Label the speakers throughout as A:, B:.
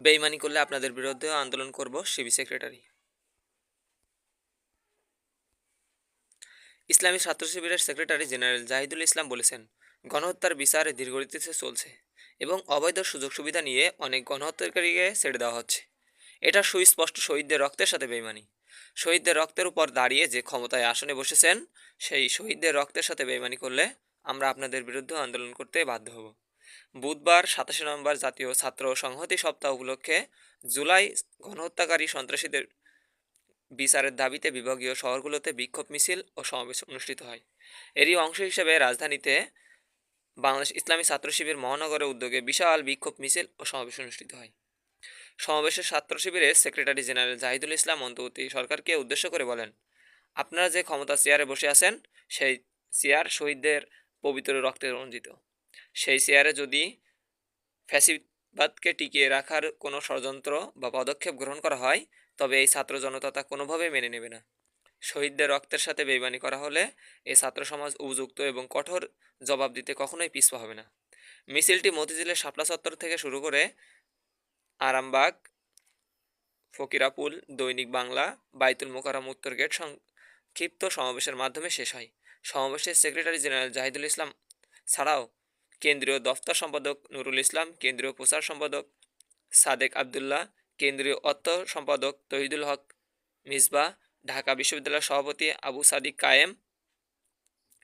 A: বেইমানি করলে আপনাদের বিরুদ্ধেও আন্দোলন করব সিবি সেক্রেটারি। ইসলামী ছাত্র শিবিরের সেক্রেটারি জেনারেল জাহিদুল ইসলাম বলেছেন, গণহত্যার বিচার দীর্ঘগতিতে চলছে এবং অবৈধ সুযোগ সুবিধা নিয়ে অনেক গণহত্যাকারীকে ছেড়ে দেওয়া হচ্ছে। এটা সুস্পষ্ট শহীদদের রক্তের সাথে বেইমানি। শহীদদের রক্তের উপর দাঁড়িয়ে যে ক্ষমতায় আসনে বসেছেন, সেই শহীদদের রক্তের সাথে বেইমানি করলে আমরা আপনাদের বিরুদ্ধে আন্দোলন করতে বাধ্য হব। বুধবার, সাতাশে নভেম্বর জাতীয় ছাত্র সংহতি সপ্তাহ উপলক্ষে জুলাই গণহত্যাকারী সন্ত্রাসীদের বিচারের দাবিতে বিভাগীয় শহরগুলোতে বিক্ষোভ মিছিল ও সমাবেশ অনুষ্ঠিত হয়। এরই অংশ হিসেবে রাজধানীতে বাংলাদেশ ইসলামী ছাত্র শিবির মহানগরের উদ্যোগে বিশাল বিক্ষোভ মিছিল ও সমাবেশ অনুষ্ঠিত হয়। সমাবেশে ছাত্র শিবিরের সেক্রেটারি জেনারেল জাহিদুল ইসলাম অন্তর্বর্তী সরকারকে উদ্দেশ্য করে বলেন, আপনারা যে ক্ষমতা চেয়ারে বসে আছেন, সেই চেয়ার শহীদদের পবিত্র রক্তে রঞ্জিত। সেই চেয়ারে যদি ফ্যাসিবাদকে টিকিয়ে রাখার কোনো ষড়যন্ত্র বা পদক্ষেপ গ্রহণ করা হয়, তবে এই ছাত্র জনতা তা কোনোভাবেই মেনে নেবে না। শহীদদের রক্তের সাথে বেইমানি করা হলে এই ছাত্র সমাজ উপযুক্ত এবং কঠোর জবাব দিতে কখনোই পিছপা হবে না। মিছিলটি মতিঝিলের শাপলা চত্বর থেকে শুরু করে আরামবাগ, ফকিরাপুল, দৈনিক বাংলা, বাইতুল মোকারম উত্তর গেট সংক্ষিপ্ত সমাবেশের মাধ্যমে শেষ হয়। সমাবেশে সেক্রেটারি জেনারেল জাহিদুল ইসলাম ছাড়াও কেন্দ্রীয় দফতর সম্পাদক নুরুল ইসলাম, কেন্দ্রীয় প্রচার সম্পাদক সাদেক আবদুল্লাহ, কেন্দ্রীয় অর্থ সম্পাদক তহিদুল হক মিসবা, ঢাকা বিশ্ববিদ্যালয়ের সভাপতি আবু সাদিক কায়েম,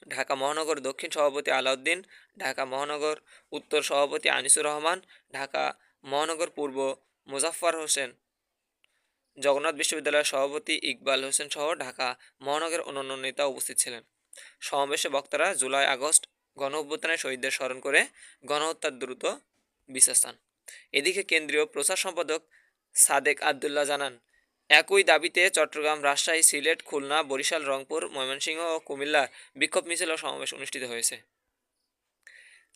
A: ঢাকা মহানগর দক্ষিণ সভাপতি আলাউদ্দিন, ঢাকা মহানগর উত্তর সভাপতি আনিসুর রহমান, ঢাকা মহানগর পূর্ব মুজাফফর হোসেন, জগন্নাথ বিশ্ববিদ্যালয়ের সভাপতি ইকবাল হোসেন সহ ঢাকা মহানগরের অন্যান্য নেতা উপস্থিত ছিলেন। সমাবেশে বক্তারা জুলাই আগস্ট গণ অভ্যুত্থানের শহীদদের স্মরণ করে গণহত্যার দ্রুত চান এদিকে কেন্দ্রীয় প্রচার সম্পাদক সাদেক আবদুল্লাহ জানান, একই দাবিতে চট্টগ্রাম, রাজশাহী, সিলেট, খুলনা, বরিশাল, রংপুর, ময়মনসিংহ ও কুমিল্লার বিক্ষোভ মিছিল ও সমাবেশ অনুষ্ঠিত হয়েছে।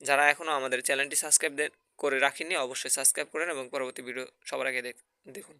A: যারা এখনও আমাদের চ্যানেলটি সাবস্ক্রাইব করে রাখেননি, অবশ্যই সাবস্ক্রাইব করেন এবং পরবর্তী ভিডিও সবার আগে দেখুন।